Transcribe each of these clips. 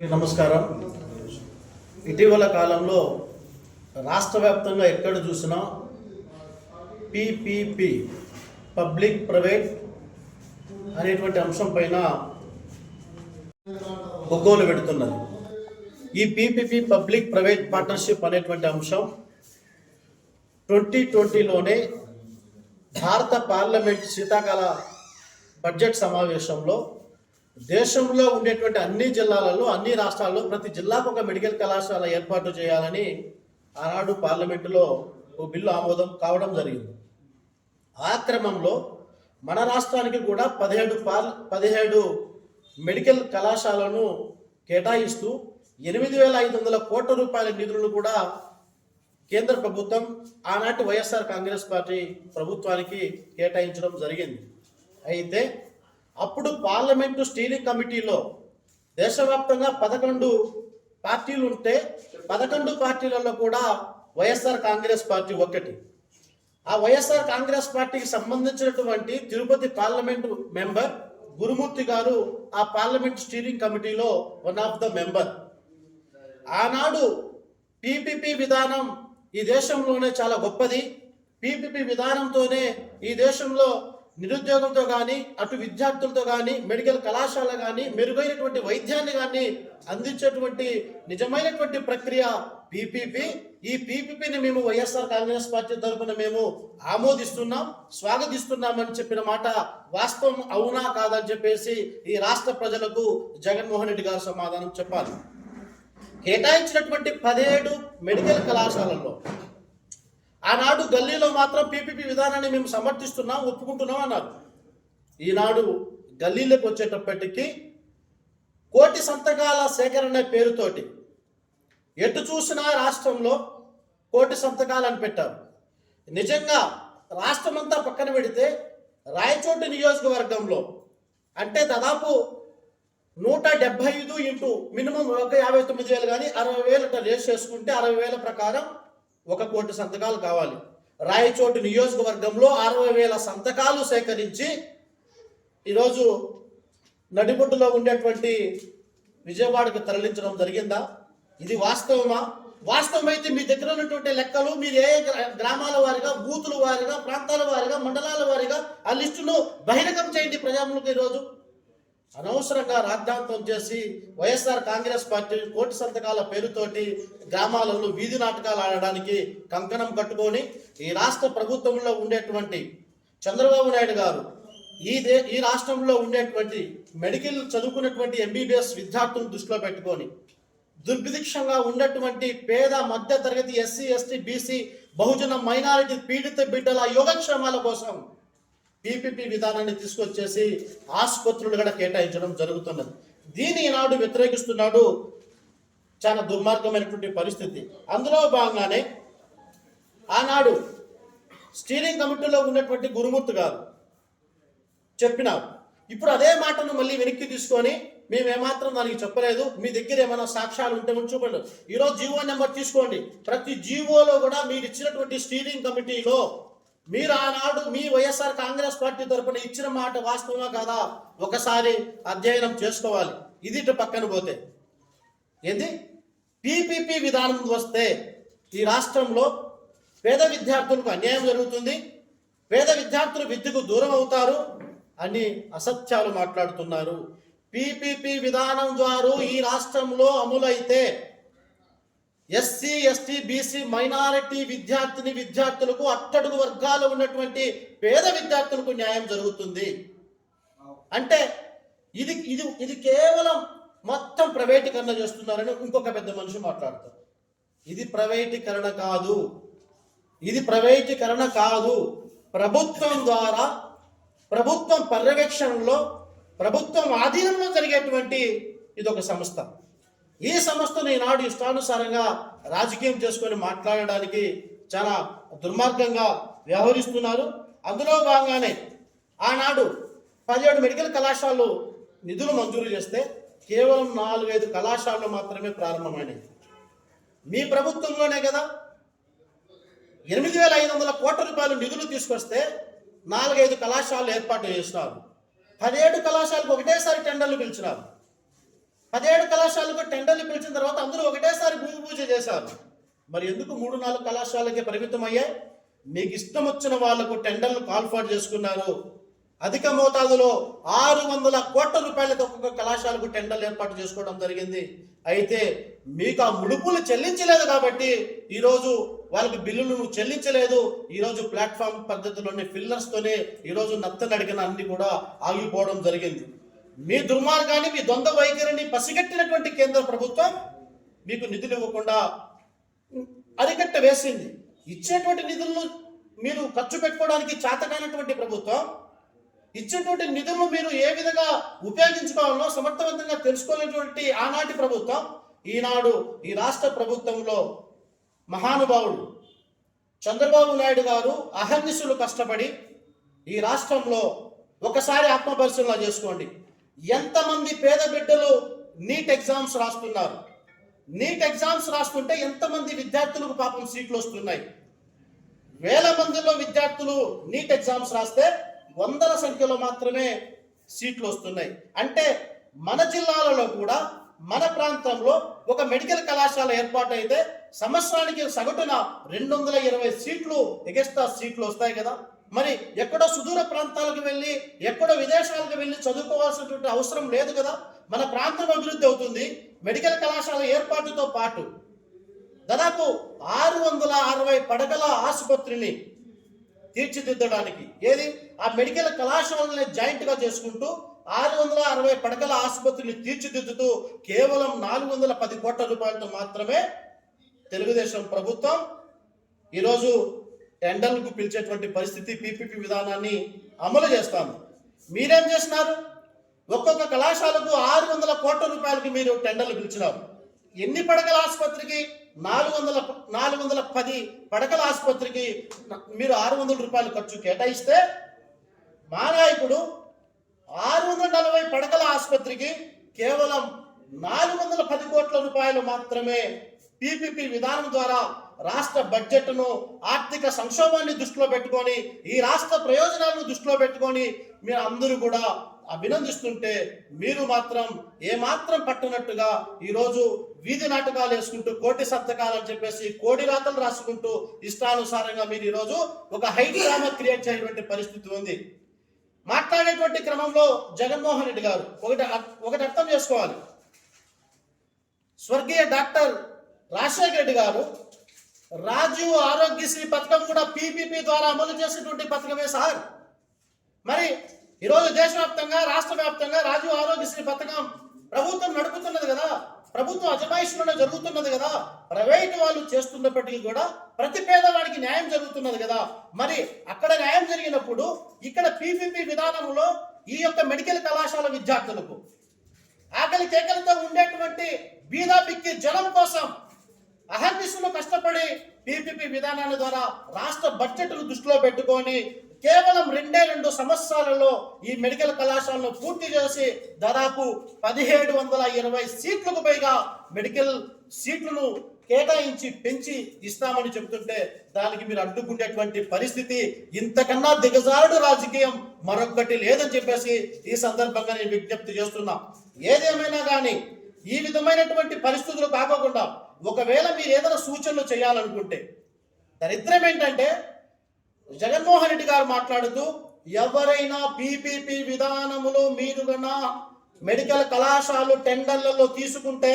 నమస్కారం. ఇటీవల కాలంలో రాష్ట్ర వ్యాప్తంగా ఎక్కడ చూసినా పిపిపి పబ్లిక్ ప్రైవేట్ అనేటువంటి అంశం పైన ఒగ్గోలు పెడుతున్నది. ఈ పిపిపి పబ్లిక్ ప్రైవేట్ పార్ట్నర్షిప్ అనేటువంటి అంశం ట్వంటీ ట్వంటీలోనే భారత పార్లమెంట్ శీతాకాల బడ్జెట్ సమావేశంలో దేశంలో ఉండేటువంటి అన్ని జిల్లాలలో అన్ని రాష్ట్రాల్లో ప్రతి జిల్లాకు ఒక మెడికల్ కళాశాల ఏర్పాటు చేయాలని ఆనాడు పార్లమెంటులో ఓ బిల్లు ఆమోదం కావడం జరిగింది. ఆ క్రమంలో మన రాష్ట్రానికి కూడా పదిహేడు పార్ పదిహేడు మెడికల్ కళాశాలను కేటాయిస్తూ ఎనిమిది వేల ఐదు వందల కోట్ల రూపాయల నిధులను కూడా కేంద్ర ప్రభుత్వం ఆనాటి వైఎస్ఆర్ కాంగ్రెస్ పార్టీ ప్రభుత్వానికి కేటాయించడం జరిగింది. అయితే అప్పుడు పార్లమెంటు స్టీరింగ్ కమిటీలో దేశవ్యాప్తంగా పదకొండు పార్టీలు ఉంటే పదకొండు పార్టీలలో కూడా వైఎస్ఆర్ కాంగ్రెస్ పార్టీ ఒకటి ఆ వైఎస్ఆర్ కాంగ్రెస్ పార్టీకి సంబంధించినటువంటి తిరుపతి పార్లమెంటు మెంబర్ గురుమూర్తి గారు ఆ పార్లమెంట్ స్టీరింగ్ కమిటీలో వన్ ఆఫ్ ద మెంబర్. ఆనాడు పీపీపీ విధానం ఈ దేశంలోనే చాలా గొప్పది. పీపీపీ విధానంతోనే ఈ దేశంలో నిరుద్యోగంతో కానీ అటు విద్యార్థులతో కానీ మెడికల్ కళాశాల కానీ మెరుగైనటువంటి వైద్యాన్ని కానీ అందించేటువంటి నిజమైనటువంటి ప్రక్రియ పీపీపీ. ఈ పీపీపీని మేము వైఎస్ఆర్ కాంగ్రెస్ పార్టీ తరఫున మేము ఆమోదిస్తున్నాం స్వాగతిస్తున్నామని చెప్పిన మాట వాస్తవం అవునా కాదని చెప్పేసి ఈ రాష్ట్ర ప్రజలకు జగన్మోహన్ రెడ్డి గారు సమాధానం చెప్పాలి. కేటాయించినటువంటి పదిహేడు మెడికల్ కళాశాలల్లో ఆనాడు గల్లీలో మాత్రం పీపీపీ విధానాన్ని మేము సమర్థిస్తున్నాం ఒప్పుకుంటున్నాం అన్నారు. ఈనాడు గల్లీలోకి వచ్చేటప్పటికీ కోటి సంతకాల సేకరణ పేరుతోటి ఎటు చూసినా రాష్ట్రంలో కోటి సంతకాలని పెట్టారు. నిజంగా రాష్ట్రం అంతా పక్కన పెడితే రాయచోటి నియోజకవర్గంలో అంటే దాదాపు నూట డెబ్బై ఐదు ఇంటూ మినిమం ఒక యాభై తొమ్మిది వేలు కానీ అరవై వేలు రేస్ చేసుకుంటే అరవై వేల ప్రకారం ఒక కోటి సంతకాలు కావాలి. రాయచోటి నియోజకవర్గంలో అరవై వేల సంతకాలు సేకరించి ఈరోజు నడిబొడ్డులో ఉండేటువంటి విజయవాడకు తరలించడం జరిగిందా? ఇది వాస్తవమా? వాస్తవమైతే మీ దగ్గర ఉన్నటువంటి లెక్కలు మీరు ఏ గ్రా- గ్రామాల వారిగా బూతుల వారిగా ప్రాంతాల వారిగా మండలాల వారిగా ఆ లిస్టును బహిరంగం చేయండి ప్రజాములకు ఈరోజు. అనవసరంగా రాద్ధాంతం చేసి వైఎస్ఆర్ కాంగ్రెస్ పార్టీ కోటి సంతకాల పేరుతోటి గ్రామాలలో వీధి నాటకాలు ఆడడానికి కంకణం కట్టుకొని ఈ రాష్ట్ర ప్రభుత్వంలో ఉండేటువంటి చంద్రబాబు నాయుడు గారు ఈ దే ఈ రాష్ట్రంలో ఉండేటువంటి మెడికల్ చదువుకున్నటువంటి ఎంబీబీఎస్ విద్యార్థులను దృష్టిలో పెట్టుకొని దుర్భిక్షంగా ఉన్నటువంటి పేద మధ్య తరగతి ఎస్సీ ఎస్టీ బీసీ బహుజన మైనారిటీ పీడిత బిడ్డల యోగక్షేమాల కోసం పీపీపీ విధానాన్ని తీసుకొచ్చేసి ఆసుపత్రులు కూడా కేటాయించడం జరుగుతున్నది. దీన్ని ఈనాడు వ్యతిరేకిస్తున్నాడు చాలా దుర్మార్గమైనటువంటి పరిస్థితి. అందులో భాగంగానే ఆనాడు స్టీరింగ్ కమిటీలో ఉన్నటువంటి గురుమూర్తి గారు చెప్పినారు. ఇప్పుడు అదే మాటను మళ్ళీ వెనక్కి తీసుకొని మేమేమాత్రం దానికి చెప్పలేదు. మీ దగ్గర ఏమైనా సాక్ష్యాలు ఉంటే ఉంటే చూపండి. ఈరోజు జీవో నెంబర్ తీసుకోండి. ప్రతి జీవోలో కూడా మీరు ఇచ్చినటువంటి స్టీరింగ్ కమిటీలో మీరు ఆనాడు మీ వైఎస్ఆర్ కాంగ్రెస్ పార్టీ తరపున ఇచ్చిన మాట వాస్తవమా కాదా? ఒకసారి అధ్యయనం చేసుకోవాలి. ఇది పక్కన పోతే. ఏంది? పీపీపీ విధానం వస్తే ఈ రాష్ట్రంలో పేద విద్యార్థులకు అన్యాయం జరుగుతుంది. పేద విద్యార్థులు విద్యకు దూరం అవుతారు అని అసత్యాలు మాట్లాడుతున్నారు. పీపీపీ విధానం ద్వారా ఈ రాష్ట్రంలో అమలైతే ఎస్సీ ఎస్టీ బీసీ మైనారిటీ విద్యార్థిని విద్యార్థులకు అట్టడుగు వర్గాలు ఉన్నటువంటి పేద విద్యార్థులకు న్యాయం జరుగుతుంది. అంటే ఇది ఇది ఇది కేవలం మొత్తం ప్రైవేటీకరణ చేస్తున్నారని ఇంకొక పెద్ద మనిషి మాట్లాడతారు ఇది ప్రైవేటీకరణ కాదు. ఇది ప్రైవేటీకరణ కాదు. ప్రభుత్వం ద్వారా ప్రభుత్వం పర్యవేక్షణలో ప్రభుత్వం ఆధీనంలో జరిగేటువంటి ఇది ఒక సంస్థ. ఈ సంస్థను ఈనాడు ఇష్టానుసారంగా రాజకీయం చేసుకొని మాట్లాడడానికి చాలా దుర్మార్గంగా వ్యవహరిస్తున్నారు. అందులో భాగంగానే ఆనాడు పదిహేడు మెడికల్ కళాశాలలు నిధులు మంజూరు చేస్తే కేవలం నాలుగైదు కళాశాలలు మాత్రమే ప్రారంభమైనవి మీ ప్రభుత్వంలోనే కదా. ఎనిమిది వేల ఐదు వందల కోట్ల రూపాయలు నిధులు తీసుకొస్తే నాలుగైదు కళాశాలలు ఏర్పాటు చేసినారు. పదిహేడు కళాశాలకు ఒకటేసారి టెండర్లు పిలిచినారు. పదిహేడు కళాశాలకు టెండర్లు పిలిచిన తర్వాత అందరూ ఒకటేసారి భూమి పూజ చేశారు. మరి ఎందుకు మూడు నాలుగు కళాశాలకే పరిమితం అయ్యాయి? మీకు ఇష్టం వచ్చిన వాళ్ళకు టెండర్లు కాల్ఫాట్ చేసుకున్నారు. అధిక మోతాదులో ఆరు వందల కోట్ల రూపాయలతో ఒక్కొక్క కళాశాలకు టెండర్లు ఏర్పాటు చేసుకోవడం జరిగింది. అయితే మీకు ఆ ముడుపులు చెల్లించలేదు కాబట్టి ఈరోజు వాళ్ళకి బిల్లులు నువ్వు చెల్లించలేదు. ఈరోజు ప్లాట్ఫామ్ పద్ధతిలోని ఫిల్లర్స్తోనే ఈరోజు నత్తనడిగిన అన్ని కూడా ఆగిపోవడం జరిగింది. మీ దుర్మార్గాన్ని మీ ద్వంద్వ వైఖరిని పసిగట్టినటువంటి కేంద్ర ప్రభుత్వం మీకు నిధులు ఇవ్వకుండా అరికట్ట వేసింది. ఇచ్చేటువంటి నిధులను మీరు ఖర్చు పెట్టుకోవడానికి చేతకానటువంటి ప్రభుత్వం ఇచ్చేటువంటి నిధులను మీరు ఏ విధంగా ఉపయోగించుకోవాలో సమర్థవంతంగా తెలుసుకోలేటువంటి ఆనాటి ప్రభుత్వం ఈనాడు ఈ రాష్ట్ర ప్రభుత్వంలో మహానుభావుడు చంద్రబాబు నాయుడు గారు అహర్నిశులు కష్టపడి ఈ రాష్ట్రంలో ఒకసారి ఆత్మపరిశీలన చేసుకోండి. ఎంతమంది పేద బిడ్డలు నీట్ ఎగ్జామ్స్ రాస్తున్నారు? నీట్ ఎగ్జామ్స్ రాస్తుంటే ఎంతమంది విద్యార్థులకు పాపం సీట్లు వస్తున్నాయి? వేల మందిలో విద్యార్థులు నీట్ ఎగ్జామ్స్ రాస్తే వందల సంఖ్యలో మాత్రమే సీట్లు వస్తున్నాయి. అంటే మన జిల్లాలలో కూడా మన ప్రాంతంలో ఒక మెడికల్ కళాశాల ఏర్పాటైతే సంవత్సరానికి సగటున రెండు వందల ఇరవై సీట్లు ఎగస్ట్రా సీట్లు వస్తాయి కదా. మరి ఎక్కడో సుదూర ప్రాంతాలకు వెళ్ళి ఎక్కడో విదేశాలకు వెళ్ళి చదువుకోవాల్సినటువంటి అవసరం లేదు కదా? మన ప్రాంతం అభివృద్ధి అవుతుంది. మెడికల్ కళాశాల ఏర్పాటుతో పాటు దాదాపు ఆరు వందల అరవై పడగల ఆసుపత్రిని తీర్చిదిద్దడానికి ఏది? ఆ మెడికల్ కళాశాలని జాయింట్గా చేసుకుంటూ ఆరు వందల అరవై పడగల ఆసుపత్రిని తీర్చిదిద్దుతూ కేవలం నాలుగు వందల పది కోట్ల రూపాయలతో మాత్రమే తెలుగుదేశం ప్రభుత్వం ఈరోజు టెండర్లకు పిలిచేటువంటి పరిస్థితి పీపీపీ విధానాన్ని అమలు చేస్తాము. మీరేం చేస్తున్నారు? ఒక్కొక్క కళాశాలకు ఆరు వందల కోట్ల రూపాయలకు మీరు టెండర్లు పిలిచినారు. ఎన్ని పడకల ఆసుపత్రికి? నాలుగు వందల నాలుగు వందల పది పడకల ఆసుపత్రికి మీరు ఆరు వందల రూపాయలు ఖర్చు కేటాయిస్తే మా నాయకుడు ఆరు వందల నలభై పడకల ఆసుపత్రికి కేవలం నాలుగు వందల పది కోట్ల రూపాయలు మాత్రమే పీపీపీ విధానం ద్వారా రాష్ట్ర బడ్జెట్ను ఆర్థిక సంక్షోభాన్ని దృష్టిలో పెట్టుకొని ఈ రాష్ట్ర ప్రయోజనాలను దృష్టిలో పెట్టుకొని మీరు అందరూ కూడా అభినందిస్తుంటే మీరు మాత్రం ఏమాత్రం పట్టునట్టుగా ఈరోజు వీధి నాటకాలు వేసుకుంటూ కోటి సంతకాలు చెప్పేసి కోడి రాతలు రాసుకుంటూ ఇష్టానుసారంగా మీరు ఈరోజు ఒక హై డ్రామా క్రియేట్ చేయటువంటి పరిస్థితి ఉంది. మాట్లాడేటువంటి క్రమంలో జగన్మోహన్ రెడ్డి గారు ఒకటి ఒకటి అర్థం చేసుకోవాలి. స్వర్గీయ డాక్టర్ రాజశేఖర రెడ్డి గారు రాజీవ్ ఆరోగ్యశ్రీ పథకం కూడా పీపీపీ ద్వారా అమలు చేసినటువంటి పథకమే సార్. మరి ఈరోజు దేశవ్యాప్తంగా రాష్ట్ర వ్యాప్తంగా రాజీవ్ ఆరోగ్యశ్రీ పథకం ప్రభుత్వం నడుపుతున్నది కదా. ప్రభుత్వం అజమాయిషిలోనే జరుగుతున్నది కదా. ప్రైవేట్ వాళ్ళు చేస్తున్నప్పటికీ కూడా ప్రతి పేదవాడికి న్యాయం జరుగుతున్నది కదా. మరి అక్కడ న్యాయం జరిగినప్పుడు ఇక్కడ పీపీపీ విధానంలో ఈ యొక్క మెడికల్ కళాశాల విద్యార్థులకు ఆకలి కేకలతో ఉండేటువంటి బీదా పిక్కి జనం కోసం అహర్నిశలు కష్టపడి పీపీపీ విధానాల ద్వారా రాష్ట్ర బడ్జెట్ను దృష్టిలో పెట్టుకొని కేవలం రెండే రెండు సంవత్సరాలలో ఈ మెడికల్ కళాశాలను పూర్తి చేసి దాదాపు పదిహేడు వందల ఇరవై సీట్లకు పైగా మెడికల్ సీట్లను కేటాయించి పెంచి ఇస్తామని చెబుతుంటే దానికి మీరు అడ్డుకునేటువంటి పరిస్థితి ఇంతకన్నా దిగజారుడు రాజకీయం మరొకటి లేదని చెప్పేసి ఈ సందర్భంగా నేను విజ్ఞప్తి చేస్తున్నా. ఏదేమైనా కానీ ఈ విధమైనటువంటి పరిస్థితులు కాకోకుండా ఒకవేళ మీరు ఏదైనా సూచనలు చేయాలనుకుంటే దరిద్రం ఏంటంటే జగన్మోహన్ రెడ్డి గారు మాట్లాడుతూ ఎవరైనా పీపీపీ విధానములో మీరు గన మెడికల్ కళాశాలలు టెండర్లలో తీసుకుంటే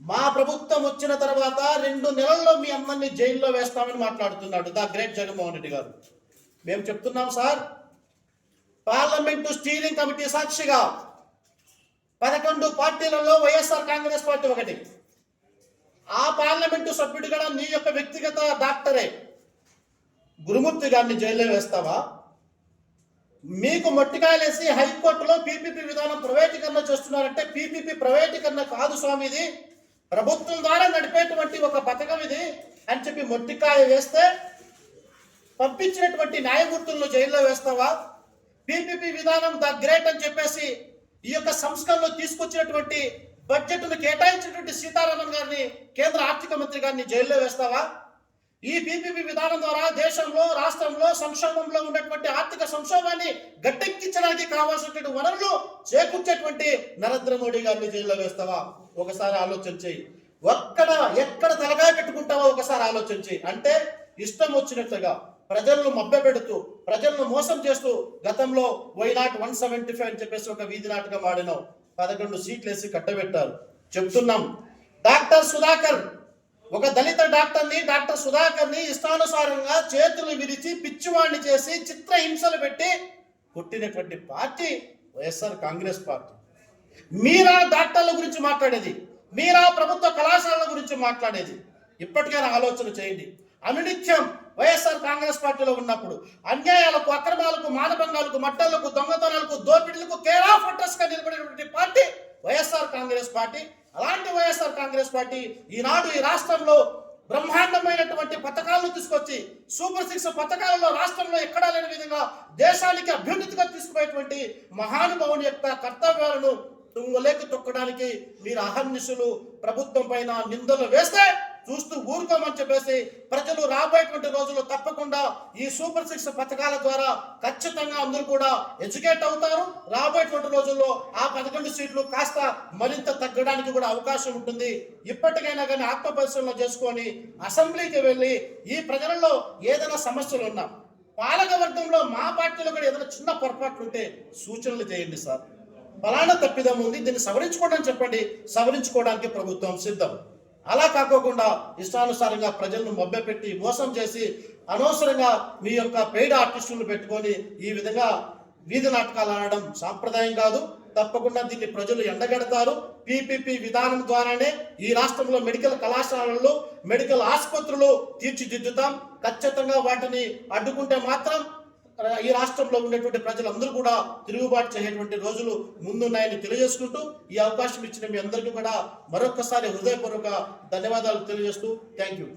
మా ప్రభుత్వం వచ్చిన తర్వాత రెండు నెలల్లో మీ అందరినీ జైల్లో వేస్తామని మాట్లాడుతున్నాడు ద గ్రేట్ జగన్మోహన్ రెడ్డి గారు. మేము చెప్తున్నాం సార్ పార్లమెంటు స్టీరింగ్ కమిటీ సాక్షిగా పదకొండు పార్టీలలో వైఎస్ఆర్ కాంగ్రెస్ పార్టీ ఒకటి. ఆ పార్లమెంటు సభ్యుడు కూడా నీ యొక్క వ్యక్తిగత డాక్టరే. గురుమూర్తి గారిని జైల్లో వేస్తావా? మీకు మొట్టికాయలేసి హైకోర్టులో పీపీపీ విధానం ప్రైవేటీకరణ చేస్తున్నారంటే పీపీపీ ప్రైవేటీకరణ కాదు స్వామి ఇది ప్రభుత్వం ద్వారా నడిపేటువంటి ఒక పథకం ఇది అని చెప్పి మొట్టికాయ వేస్తే పంపించినటువంటి న్యాయమూర్తులను జైల్లో వేస్తావా? పీపీపీ విధానం ద గ్రేట్ అని చెప్పేసి ఈ యొక్క సంస్కరణలో తీసుకొచ్చినటువంటి బడ్జెట్ను కేటాయించినటువంటి సీతారామన్ గారిని కేంద్ర ఆర్థిక మంత్రి గారిని జైల్లో వేస్తావా? ఈ పీపీపీ విధానం ద్వారా దేశంలో రాష్ట్రంలో సంక్షోభంలో ఉన్నటువంటి ఆర్థిక సంక్షోభాన్ని గట్టెక్కించడానికి కావాల్సినటువంటి వనరులు చేకూర్చేటువంటి నరేంద్ర మోడీ గారిని జైల్లో వేస్తావా? ఒకసారి ఆలోచన చేయి. ఒక్కడ ఎక్కడ తలకాయ పెట్టుకుంటావో ఒకసారి ఆలోచన చేయి. అంటే ఇష్టం వచ్చినట్లుగా ప్రజలను మభ్యపెడుతూ ప్రజలను మోసం చేస్తూ గతంలో why not one seventy five అని చెప్పేసి ఒక వీధి నాటకం ఆడినావు. పదకొండు సీట్లు వేసి కట్టబెట్టారు. చెప్తున్నాం. డాక్టర్ సుధాకర్ ఒక దళిత డాక్టర్ని డాక్టర్ సుధాకర్ని ఇష్టానుసారంగా చేతులు విరిచి పిచ్చివాణ్ణి చేసి చిత్రహింసలు పెట్టి పుట్టినటువంటి పార్టీ వైఎస్ఆర్ కాంగ్రెస్ పార్టీ. మీరా డాక్టర్ల గురించి మాట్లాడేది. మీరా ప్రభుత్వ కళాశాలల గురించి మాట్లాడేది. ఇప్పటికైనా ఆలోచన చేయండి. అనునిత్యం వైఎస్ఆర్ కాంగ్రెస్ పార్టీలో ఉన్నప్పుడు అన్యాయాలకు అక్రమాలకు మానభంగాలకు మట్టలకు దొంగతనాలకు దోపిడీలకు కేర్ ఆఫ్ అడ్రస్గా నిలబడినటువంటి పార్టీ వైఎస్ఆర్ కాంగ్రెస్ పార్టీ. అలాంటి వైఎస్ఆర్ కాంగ్రెస్ పార్టీ ఈనాడు ఈ రాష్ట్రంలో బ్రహ్మాండమైనటువంటి పథకాలను తీసుకొచ్చి సూపర్ సిక్స్ పథకాలలో రాష్ట్రంలో ఎక్కడా లేని విధంగా దేశానికి అభ్యున్నతిగా తీసుకుపోయేటువంటి మహానుభావుని యొక్క కర్తవ్యాలను తుంగలేకి తొక్కడానికి మీరు అహర్నిశలు ప్రభుత్వం పైన నిందలు వేస్తే చూస్తూ ఊరుకోమని చెప్పేసి ప్రజలు రాబోయేటువంటి రోజుల్లో తప్పకుండా ఈ సూపర్ సిక్స్ పథకాల ద్వారా ఖచ్చితంగా అందరూ కూడా ఎడ్యుకేట్ అవుతారు. రాబోయేటువంటి రోజుల్లో ఆ పదకొండు సీట్లు కాస్త మరింత తగ్గడానికి కూడా అవకాశం ఉంటుంది. ఇప్పటికైనా కానీ ఆత్మ పరిశీలన చేసుకొని అసెంబ్లీకి వెళ్ళి ఈ ప్రజలలో ఏదైనా సమస్యలు ఉన్నా పాలక వర్గంలో మా పార్టీలో కూడా ఏదైనా చిన్న పొరపాట్లు ఉంటే సూచనలు చేయండి సార్. ఫలానా తప్పిదం ఉంది. దీన్ని సవరించుకోవడం చెప్పండి. సవరించుకోవడానికి ప్రభుత్వం సిద్ధం. అలా కాకోకుండా ఇష్టానుసారంగా ప్రజలను మభ్యపెట్టి మోసం చేసి అనవసరంగా మీ యొక్క పెయిడ్ ఆర్టిస్టులను పెట్టుకొని ఈ విధంగా వీధి నాటకాలు ఆడడం సాంప్రదాయం కాదు. తప్పకుండా దీన్ని ప్రజలు ఎండగడతారు. పీపీపీ విధానం ద్వారానే ఈ రాష్ట్రంలో మెడికల్ కళాశాలలు మెడికల్ ఆసుపత్రులు తీర్చిదిద్దుతాం. ఖచ్చితంగా వాటిని అడ్డుకుంటే మాత్రం ఈ రాష్ట్రంలో ఉండేటువంటి ప్రజలందరూ కూడా తిరుగుబాటు చేసేటువంటి రోజులు ముందున్నాయని తెలియజేసుకుంటూ ఈ అవకాశం ఇచ్చిన మీ అందరికీ కూడా మరొకసారి హృదయపూర్వక ధన్యవాదాలు తెలియజేస్తూ థ్యాంక్ యూ.